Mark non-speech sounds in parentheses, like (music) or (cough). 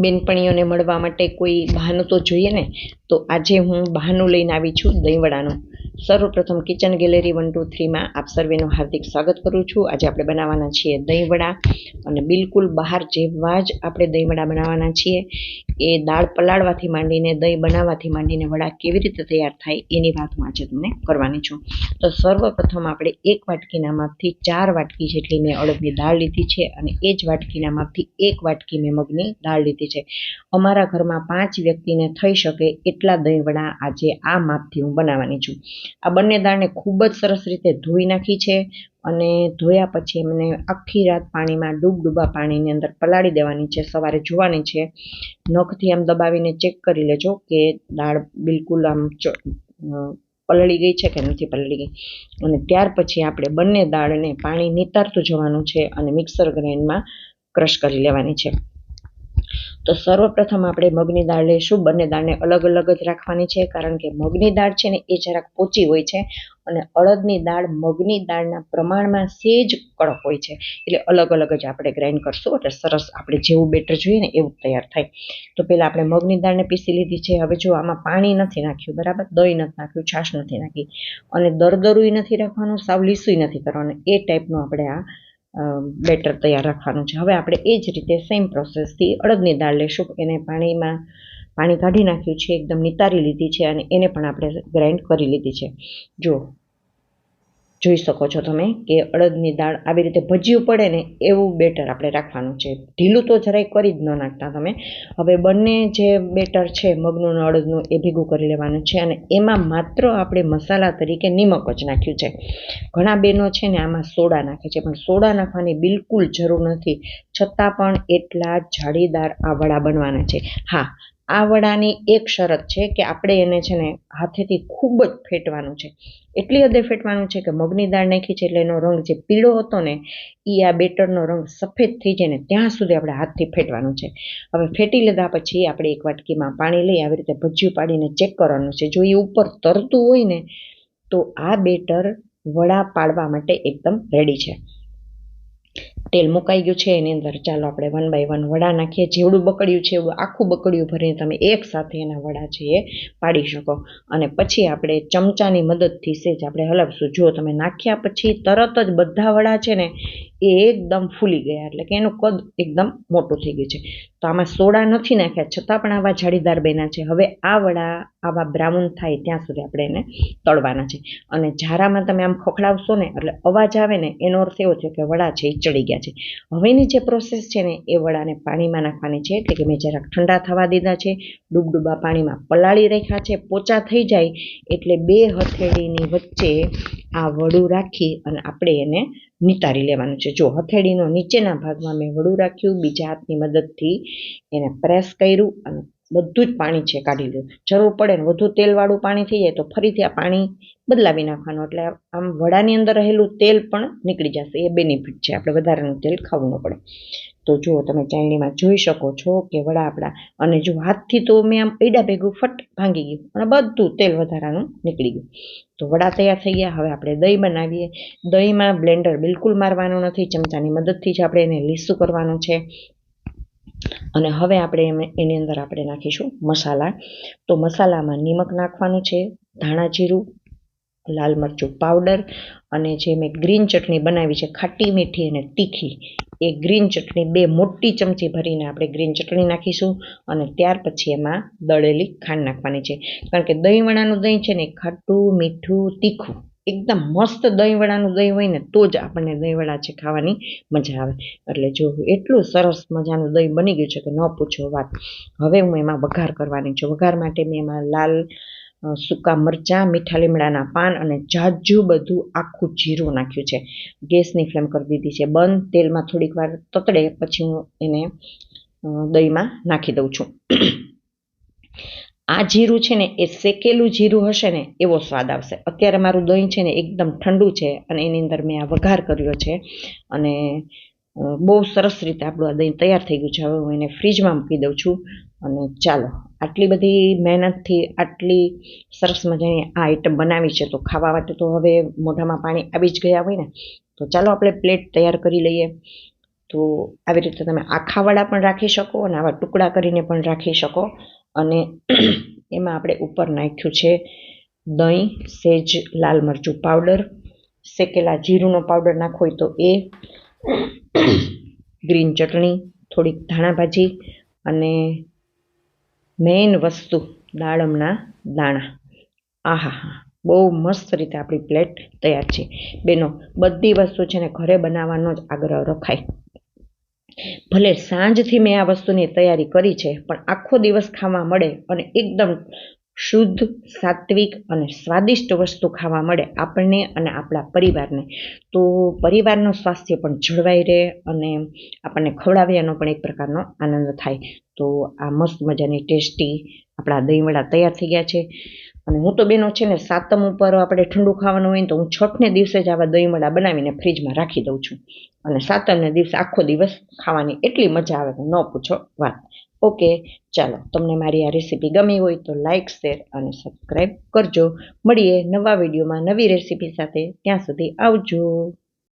બેનપણીઓને મળવા માટે કોઈ બહાનું તો જોઈએ ને? તો આજે હું બહાનું લઈને આવી છું દહીંવડાનું. સર્વપ્રથમ કિચન ગેલેરી વન ટુ થ્રીમાં આપ સર્વેનું હાર્દિક સ્વાગત કરું છું. આજે આપણે બનાવવાના છીએ દહીંવડા અને બિલકુલ બહાર જેવા જ આપણે દહીંવડા બનાવવાના છીએ. એ દાળ પલાળવાથી માંડીને, દહીં બનાવવાથી માંડીને વડા કેવી રીતે તૈયાર થાય એની વાત હું આજે તમને કરવાની છું. તો સર્વપ્રથમ આપણે એક વાટકીના માપથી ચાર વાટકી જેટલી મેં અડદની દાળ લીધી છે અને એ જ વાટકીના માપથી એક વાટકી મેં મગની દાળ લીધી છે. અમારા ઘરમાં પાંચ વ્યક્તિને થઈ શકે એટલા દહીંવડા આજે આ માપથી હું બનાવવાની છું. આ બંને દાળને ખૂબ જ સરસ રીતે ધોઈ નાખી છે અને ધોયા પછી એમને આખી રાત પાણીમાં ડૂબ ડૂબા પાણીની અંદર પલાળી દેવાની છે, સવારે જોવાની છે. નખથી આમ દબાવીને ચેક કરી લેજો કે દાળ બિલકુલ આમ પલળી ગઈ છે કે નથી પલળી ગઈ. અને ત્યાર પછી આપણે બંને દાળને પાણી નિતારતું જવાનું છે અને મિક્સર ગ્રાઇન્ડમાં ક્રશ કરી લેવાની છે. તો સર્વપ્રથમ આપણે મગની દાળ લઈશું. બંને દાળને અલગ અલગ જ રાખવાની છે, કારણ કે મગની દાળ છે ને એ જરાક પોચી હોય છે અને અડદની દાળ મગની દાળના પ્રમાણમાં સેજ કડક હોય છે. એટલે અલગ અલગ જ આપણે ગ્રાઇન્ડ કરશું. એટલે સરસ આપણે જેવું બેટર જોઈએ ને એવું તૈયાર થાય. તો પહેલાં આપણે મગની દાળને પીસી લીધી છે. હવે જો આમાં પાણી નથી નાખ્યું, બરાબર? દહીં નથી નાખ્યું, છાશ નથી નાખી. અને દરદરું નથી રાખવાનું, સાવ લીસું નથી કરવાનું. એ ટાઈપનું આપણે આ બેટર તૈયાર રાખવાનું છે. હવે આપણે એ જ રીતે સેમ પ્રોસેસથી અડદની દાળ લેશું. એને પાણીમાં પાણી કાઢી નાખ્યું છે, એકદમ નિતારી લીધી છે અને એને પણ આપણે ગ્રાઇન્ડ કરી લીધી છે. જો જોઈ શકો છો તમે કે અડદની દાળ આવી રીતે ભજીયું પડે ને એવું બેટર આપણે રાખવાનું છે. ઢીલું તો જરાય કરી જ ન નાખતા તમે. હવે બંને જે બેટર છે, મગનું અને અડદનું, એ ભેગું કરી લેવાનું છે અને એમાં માત્ર આપણે મસાલા તરીકે નિમક જ નાખ્યું છે. ઘણા બહેનો છે ને આમાં સોડા નાખે છે, પણ સોડા નાખવાની બિલકુલ જરૂર નથી. છતાં પણ એટલા જાળીદાર આ વડા બનવાના છે. હા આ વડાની એક શરત છે કે આપણે એને છે ને હાથેથી ખૂબ જ ફેટવાનું છે. એટલી હદે ફેટવાનું છે કે મગની દાળ નાખી છે એટલે એનો રંગ જે પીળો હતો ને એ આ બેટરનો રંગ સફેદ થઈ જાય ને ત્યાં સુધી આપણે હાથથી ફેટવાનું છે. હવે ફેટી લીધા પછી આપણે એક વાટકીમાં પાણી લઈ આવી રીતે ભજીયું પાડીને ચેક કરવાનું છે. જો એ ઉપર તરતું હોય ને, તો આ બેટર વડા પાડવા માટે એકદમ રેડી છે. તેલ મુકાઈ ગયું છે, એની અંદર ચાલો આપણે વન બાય વન વડા નાખીએ. જેવડું બકડ્યું છે, એવું આખું બકડ્યું ભરીને તમે એક સાથે એના વડા છે એ પાડી શકો. અને પછી આપણે ચમચાની મદદથી સેજ આપણે હલાવશું. જો તમે નાખ્યા પછી તરત જ બધા વડા છે ને એ એકદમ ફૂલી ગયા. એટલે કે એનું કદ એકદમ મોટું થઈ ગયું છે. તો આમાં સોડા નથી નાખ્યા, છતાં પણ આવા જાળીદાર બન્યા છે. હવે આ વડા આવા બ્રાઉન થાય ત્યાં સુધી આપણે એને તળવાના છે. અને ઝારામાં તમે આમ ખોખડાવશો ને, એટલે અવાજ આવે ને, એનો અર્થ એવો છે કે વડા છે એ ચડી ગયા છે. હવેની જે પ્રોસેસ છે ને, એ વડાને પાણીમાં નાખવાની છે. એટલે કે મેં જરાક ઠંડા થવા દીધા છે, ડૂબડૂબા પાણીમાં પલાળી રાખ્યા છે, પોચા થઈ જાય, એટલે બે હથેળીની વચ્ચે આ વડું રાખી અને આપણે એને નિતારી લેવાનું છે. જો હથેળીનો નીચેના ભાગમાં મેં વડું રાખ્યું, બીજા હાથની મદદથી એને પ્રેસ કર્યું અને બધું જ પાણી છે કાઢી લો જરૂર પડે ને વધુ તેલવાળું પાણી થઈ જાય તો ફરીથી આ પાણી બદલાવી નાખવાનું. એટલે આમ વડાની અંદર રહેલું તેલ પણ નીકળી જશે. એ બેનિફિટ છે. આપણે વધારાનું તેલ ખાવું ન પડે. તો જુઓ તમે ચાયણીમાં જોઈ શકો છો કે વડા આપણા અને જો હાથથી તો મેં આમ પૈડા ભેગું ફટ ભાંગી ગયું. અને બધું તેલ વધારાનું નીકળી ગયું. તો વડા તૈયાર થઈ ગયા. હવે આપણે દહીં બનાવીએ. દહીંમાં બ્લેન્ડર બિલકુલ મારવાનું નથી. ચમચાની મદદથી જ આપણે એને લીસું કરવાનું છે. અને હવે આપણે એની અંદર આપણે નાખીશું મસાલા. તો મસાલામાં નિમક નાખવાનું છે, ધાણા જીરું, લાલ મરચું પાવડર અને જે મેં ગ્રીન ચટણી બનાવી છે, ખાટી મીઠી અને તીખી, એ ગ્રીન ચટણી બે મોટી ચમચી ભરીને આપણે ગ્રીન ચટણી નાખીશું અને ત્યાર પછી એમાં દળેલી ખાંડ નાખવાની છે. કારણ કે દહીં વડાનું દહીં છે ને ખાટું, મીઠું, તીખું. એકદમ મસ્ત દહીંવડાનું દહીં હોય ને, તો જ આપણને દહીંવડા છે ખાવાની મજા આવે. એટલે જો એટલું સરસ મજાનું દહીં બની ગયું છે કે ન પૂછો વાત. હવે હું એમાં વઘાર કરવાની છું. વઘાર માટે મેં એમાં લાલ સૂકા મરચાં, મીઠા લીમડાના પાન અને જાજુ બધું આખું જીરું નાખ્યું છે. ગેસની ફ્લેમ કરી દીધી છે. બંધ તેલમાં થોડીક વાર તતડે પછી હું એને દહીંમાં નાખી દઉં છું. આ જીરું છે ને, એ શેકેલું જીરું હશે ને, એવો સ્વાદ આવશે. અત્યારે મારું દહીં છે ને, એકદમ ઠંડુ છે અને એની અંદર મેં આ વઘાર કર્યો છે. અને બહુ સરસ રીતે આપણું આ દહીં તૈયાર થઈ ગયું છે. હવે હું એને ફ્રીજમાં મૂકી દઉં છું. અને ચાલો, આટલી બધી મહેનતથી, આટલી સરસ મજાની આ આઈટમ બનાવી છે, તો ખાવા માટે તો હવે મોઢામાં પાણી આવી જ ગયા હોય ને, તો ચાલો આપણે પ્લેટ તૈયાર કરી લઈએ. તો આવી રીતે તમે આખા વડા પણ રાખી શકો અને આવા ટુકડા કરીને પણ રાખી શકો. અને (clears throat) એમાં આપણે ઉપર નાખ્યું છે દહીં, સેજ, લાલ મરચું પાવડર. શેકેલા જીરુંનો પાવડર નાખવો હોય તો એ. (clears throat) ગ્રીન ચટણી, થોડીક ધાણાભાજી અને મેઇન વસ્તુ દાડમના દાણા. આહા, હા. બહુ મસ્ત રીતે આપણી પ્લેટ તૈયાર છે. બેનો, બધી વસ્તુ છે ને ઘરે બનાવવાનો જ આગ્રહ રખાય. ભલે સાંજથી મેં આ વસ્તુની તૈયારી કરી છે, પણ આખો દિવસ ખાવા મળે અને એકદમ શુદ્ધ, સાત્વિક અને સ્વાદિષ્ટ વસ્તુ ખાવા મળે આપણને અને આપણા પરિવારને. તો પરિવારનું સ્વાસ્થ્ય પણ જળવાઈ રહે અને આપણને ખવડાવ્યાનો પણ એક પ્રકારનો આનંદ થાય. તો આ મસ્ત મજાની ટેસ્ટી આપણા દહીંવડા તૈયાર થઈ ગયા છે. અને હું તો બેનો છે ને સાતમ ઉપર આપણે ઠંડુ ખાવાનું હોય ને તો હું છઠને દિવસે જ આવા દહીંવડા બનાવીને ફ્રીજમાં રાખી દઉં છું. અને સાતમને દિવસે આખો દિવસ ખાવાની એટલી મજા આવે કે ન પૂછો વાત. ઓકે, ચાલો, તમને મારી આ રેસીપી ગમી હોય તો લાઇક શેર અને સબસ્ક્રાઈબ કરજો. મળીએ નવા વિડીયોમાં નવી રેસીપી સાથે. ત્યાં સુધી આવજો.